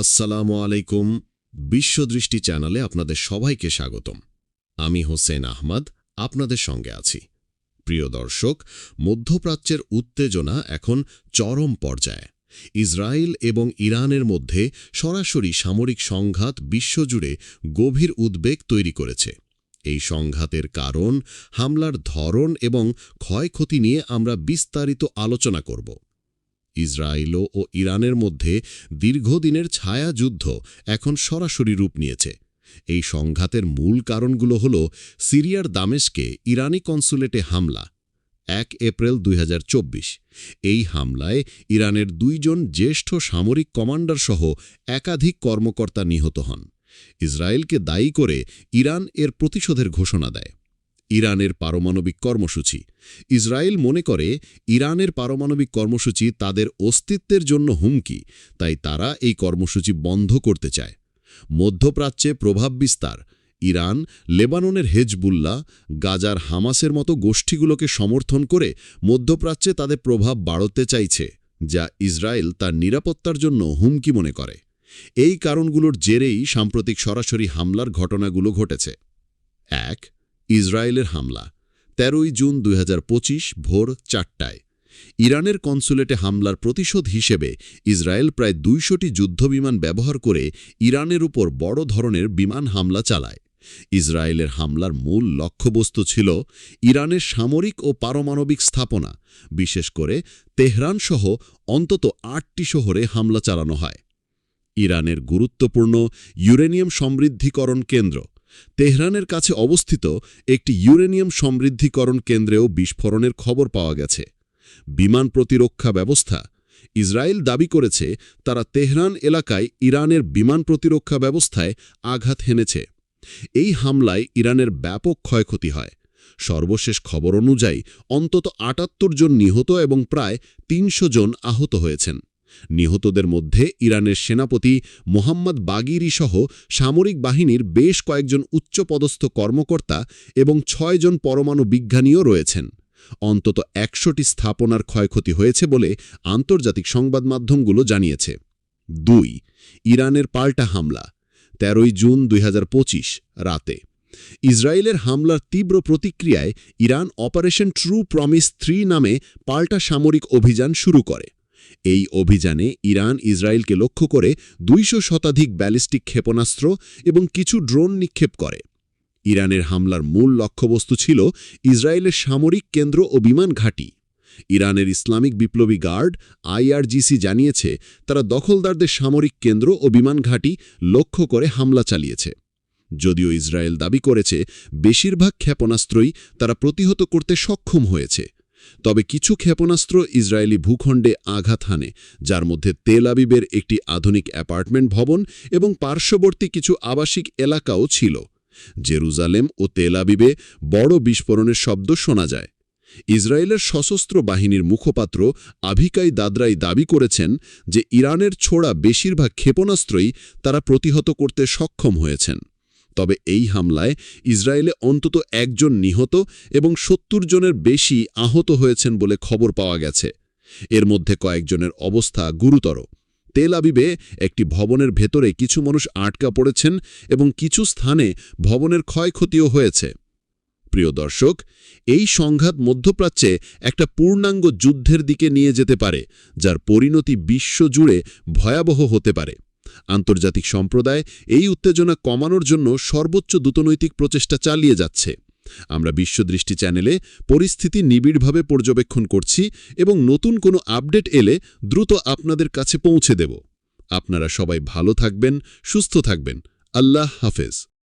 আসসালামু আলাইকুম বিশ্বদৃষ্টি চ্যানেলে আপনাদের সবাইকে স্বাগতম। আমি হোসেন আহমদ, আপনাদের সঙ্গে আছি। প্রিয় দর্শক, মধ্যপ্রাচ্যের উত্তেজনা এখন চরম পর্যায়ে। ইসরায়েল এবং ইরানের মধ্যে সরাসরি সামরিক সংঘাত বিশ্বজুড়ে গভীর উদ্বেগ তৈরি করেছে। এই সংঘাতের কারণ, হামলার ধরন এবং ক্ষয়ক্ষতি নিয়ে আমরা বিস্তারিত আলোচনা করব। ইসরায়েল ও ইরানের মধ্যে দীর্ঘদিনের ছায়া যুদ্ধ এখন সরাসরি রূপ নিয়েছে। এই সংঘাতের মূল কারণগুলো হল সিরিয়ার দামেশকে ইরানি কনসুলেটে হামলা, এক এপ্রিল দুই হাজার চব্বিশ। এই হামলায় ইরানের দুইজন জ্যেষ্ঠ সামরিক কমান্ডার সহ একাধিক কর্মকর্তা নিহত হন। ইসরায়েলকে দায়ী করে ইরান এর প্রতিশোধের ঘোষণা দেয়। ইরানের পারমাণবিক কর্মসূচি। ইসরায়েল মনে করে, ইরানের পারমাণবিক কর্মসূচি তাদের অস্তিত্বের জন্য হুমকি, তাই তারা এই কর্মসূচি বন্ধ করতে চায়। মধ্যপ্রাচ্যে প্রভাব বিস্তার, ইরান, লেবাননের হেজবুল্লাহ, গাজার হামাসের মতো গোষ্ঠীগুলোকে সমর্থন করে মধ্যপ্রাচ্যে তাদের প্রভাব বাড়তে চাইছে, যা ইসরায়েল তার নিরাপত্তার জন্য হুমকি মনে করে। এই কারণগুলোর জেরেই সাম্প্রতিক সরাসরি হামলার ঘটনাগুলো ঘটেছে। এক ইসরায়েলের হামলা, তেরোই জুন দুই হাজার পঁচিশ ভোর চারটায়। ইরানের কনসুলেটে হামলার প্রতিশোধ হিসেবে ইসরায়েল প্রায় দুইশোটি যুদ্ধবিমান ব্যবহার করে ইরানের উপর বড় ধরনের বিমান হামলা চালায়। ইসরায়েলের হামলার মূল লক্ষ্যবস্তু ছিল ইরানের সামরিক ও পারমাণবিক স্থাপনা, বিশেষ করে তেহরানসহ অন্তত আটটি শহরে হামলা চালানো হয়। ইরানের গুরুত্বপূর্ণ ইউরেনিয়াম সমৃদ্ধিকরণ কেন্দ্র তেহরানের কাছে অবস্থিত একটি ইউরেনিয়াম সমৃদ্ধিকরণ কেন্দ্রেও বিস্ফোরণের খবর পাওয়া গেছে। বিমান প্রতিরক্ষা ব্যবস্থা ইসরায়েল দাবি করেছে, তারা তেহরান এলাকায় ইরানের বিমান প্রতিরক্ষা ব্যবস্থায় আঘাত হেনেছে। এই হামলায় ইরানের ব্যাপক ক্ষয়ক্ষতি হয়। সর্বশেষ খবর অনুযায়ী, অন্তত আটাত্তর জন নিহত এবং প্রায় তিনশো জন আহত হয়েছেন। নিহতদের মধ্যে ইরানের সেনাপতি মোহাম্মদ বাগিরি সহ সামরিক বাহিনীর বেশ কয়েকজন উচ্চপদস্থ কর্মকর্তা এবং ছয়জন পরমাণু বিজ্ঞানীও রয়েছেন। অন্তত একশোটি স্থাপনার ক্ষয়ক্ষতি হয়েছে বলে আন্তর্জাতিক সংবাদ মাধ্যমগুলো জানিয়েছে। দুই, ইরানের পাল্টা হামলা, তেরোই জুন দুই হাজার পঁচিশ রাতে। ইসরায়েলের হামলার তীব্র প্রতিক্রিয়ায় Iran operation true promise three নামে পাল্টা সামরিক অভিযান শুরু করে। এই অভিযানে ইরান ইসরায়েলকে লক্ষ্য করে দুইশো শতাধিক ব্যালিস্টিক ক্ষেপণাস্ত্র এবং কিছু ড্রোন নিক্ষেপ করে। ইরানের হামলার মূল লক্ষ্যবস্তু ছিল ইসরায়েলের সামরিক কেন্দ্র ও বিমান ঘাঁটি। ইরানের ইসলামিক বিপ্লবী গার্ড আইআরজিসি জানিয়েছে, তারা দখলদারদের সামরিক কেন্দ্র ও বিমান ঘাঁটি লক্ষ্য করে হামলা চালিয়েছে। যদিও ইসরায়েল দাবি করেছে, বেশিরভাগ ক্ষেপণাস্ত্রই তারা প্রতিহত করতে সক্ষম হয়েছে। তবে কিছু ক্ষেপণাস্ত্র ইসরায়েলি ভূখণ্ডে আঘাত হানে, যার মধ্যে তেল আবিবের একটি আধুনিক অ্যাপার্টমেন্ট ভবন এবং পার্শ্ববর্তী কিছু আবাসিক এলাকাও ছিল। জেরুজালেম ও তেল আবিবে বড় বিস্ফোরণের শব্দ শোনা যায়। ইসরায়েলের সশস্ত্র বাহিনীর মুখপাত্র আভিকাই দাদরাই দাবি করেছেন যে ইরানের ছোড়া বেশিরভাগ ক্ষেপণাস্ত্রই তারা প্রতিহত করতে সক্ষম হয়েছেন। তবে এই হামলায় ইসরায়েলে অন্তত একজন নিহত এবং সত্তর জনের বেশি আহত হয়েছেন বলে খবর পাওয়া গেছে। এর মধ্যে কয়েকজনের অবস্থা গুরুতর। তেল আবিবে একটি ভবনের ভেতরে কিছু মানুষ আটকা পড়েছেন এবং কিছু স্থানে ভবনের ক্ষয়ক্ষতিও হয়েছে। প্রিয় দর্শক, এই সংঘাত মধ্যপ্রাচ্যে একটা পূর্ণাঙ্গ যুদ্ধের দিকে নিয়ে যেতে পারে, যার পরিণতি বিশ্বজুড়ে ভয়াবহ হতে পারে। আন্তর্জাতিক সম্প্রদায় এই উত্তেজনা কমানোর জন্য সর্বোচ্চ দূতনৈতিক প্রচেষ্টা চালিয়ে যাচ্ছে। আমরা বিশ্বদৃষ্টি চ্যানেলে পরিস্থিতি নিবিড়ভাবে পর্যবেক্ষণ করছি এবং নতুন কোনো আপডেট এলে দ্রুত আপনাদের কাছে পৌঁছে দেব। আপনারা সবাই ভালো থাকবেন, সুস্থ থাকবেন। আল্লাহ হাফেজ।